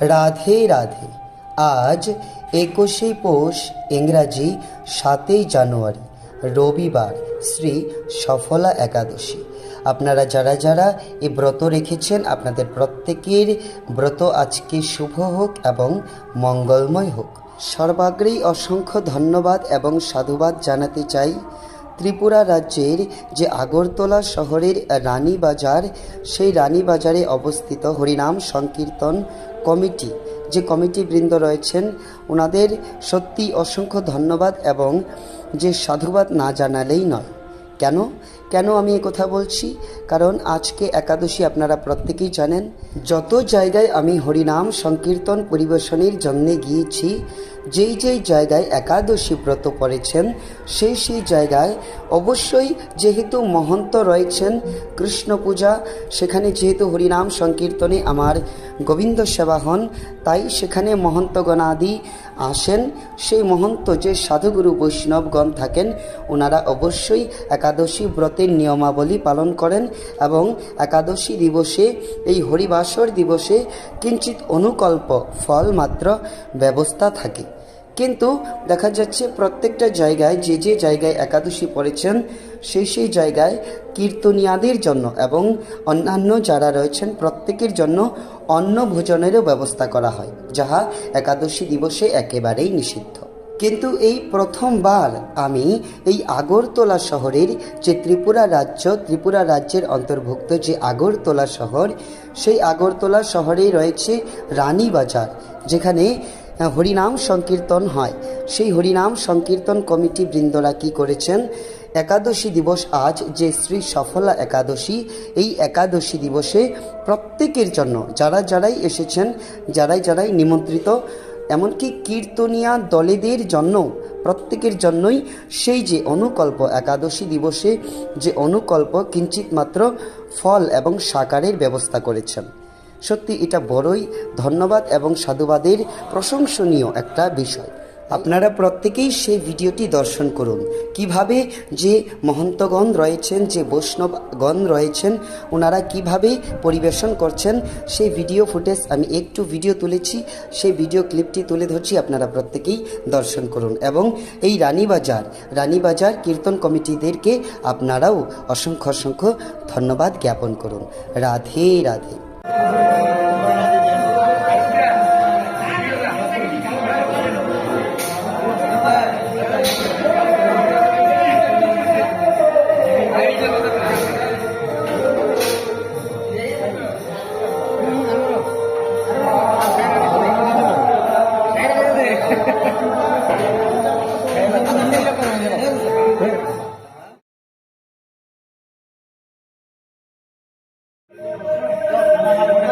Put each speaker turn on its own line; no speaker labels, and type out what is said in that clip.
রাধে রাধে। আজ একুশে পৌষ, ইংরাজি সাতই জানুয়ারি, রবিবার, শ্রী সফলা একাদশী। আপনারা যারা যারা এই ব্রত রেখেছেন, আপনাদের প্রত্যেকের ব্রত আজকে শুভ হোক এবং মঙ্গলময় হোক। সর্বাগ্রেই অসংখ্য ধন্যবাদ এবং সাধুবাদ জানাতে চাই। ত্রিপুরা রাজ্যের যে আগরতলা শহরের রানীবাজার, সেই রানীবাজারে অবস্থিত হরিনাম সংকীর্তন কমিটি। যে কমিটি বৃন্দ রয়েছেন, ওনাদের সত্যি অসংখ্য ধন্যবাদ এবং যে সাধুবাদ না জানালেই নয়। কেন? কেন আমি কথা বলছি? কারণ আজকে একাদশী আপনারা প্রত্যেকেই জানেন। যত জায়গায় আমি হরিনাম সংকীর্তন পরিবেশনের জন্যে গিয়েছি যেই যেই জায়গায় একাদশী ব্রত পড়েছেন সেই সেই জায়গায় অবশ্যই যেহেতু মহন্ত রয়েছেন কৃষ্ণ পূজা সেখানে যেহেতু হরিনাম সংকীর্তনে আমার গোবিন্দ সেবা হন, তাই সেখানে মহন্তগণাদি আসেন। সেই মহন্ত যে সাধুগুরু বৈষ্ণবগণ থাকেন, ওনারা অবশ্যই একাদশী ব্রতের নিয়মাবলী পালন করেন এবং একাদশী দিবসে, এই হরিবাসর দিবসে কিঞ্চিত অনুকল্প, ফল মাত্র ব্যবস্থা থাকে। কিন্তু দেখা যাচ্ছে প্রত্যেকটা জায়গায় যে যে জায়গায় একাদশী পড়েছেন, সেই সেই জায়গায় কীর্তনিয়াদের জন্য এবং অন্যান্য যারা রয়েছেন, প্রত্যেকের জন্য অন্ন ভোজনেরও ব্যবস্থা করা হয়, যাহা একাদশী দিবসে একেবারেই নিষিদ্ধ। কিন্তু এই প্রথমবার আমি এই আগরতলা শহরের যে ত্রিপুরা রাজ্য, ত্রিপুরা রাজ্যের অন্তর্ভুক্ত যে আগরতলা শহর, সেই আগরতলা শহরেই রয়েছে রানীবাজার যেখানে হরিনাম সংকীর্তন হয়। সেই হরিনাম সংকীর্তন কমিটি বৃন্দরা কি করেছেন? একাদশী দিবস আজ, যে শ্রী সফলা একাদশী, এই একাদশী দিবসে প্রত্যেকের জন্য, যারা যারাই এসেছেন, যারাই যারাই নিমন্ত্রিত, এমনকি কীর্তনিয়া দলেদের জন্য, প্রত্যেকের জন্যই সেই যে অনুকল্প, একাদশী দিবসে যে অনুকল্প কিঞ্চিত মাত্র ফল এবং সাকারের ব্যবস্থা করেছেন। সত্যি এটা বড়ই ধন্যবাদ এবং সাধুবাদের প্রশংসনীয় একটা বিষয়। আপনারা প্রত্যেকেই সেই ভিডিওটি দর্শন করুন। কীভাবে যে মহন্তগণ রয়েছেন, যে বৈষ্ণবগণ রয়েছেন, ওনারা কীভাবে পরিবেশন করছেন, সেই ভিডিও ফুটেজ আমি একটু ভিডিও তুলেছি, সেই ভিডিও ক্লিপটি তুলে ধরছি, আপনারা প্রত্যেকেই দর্শন করুন এবং এই রানীবাজার রানীবাজার কীর্তন কমিটিদেরকে আপনারাও অসংখ্য অসংখ্য ধন্যবাদ জ্ঞাপন করুন। রাধে রাধে। Yeah. I'm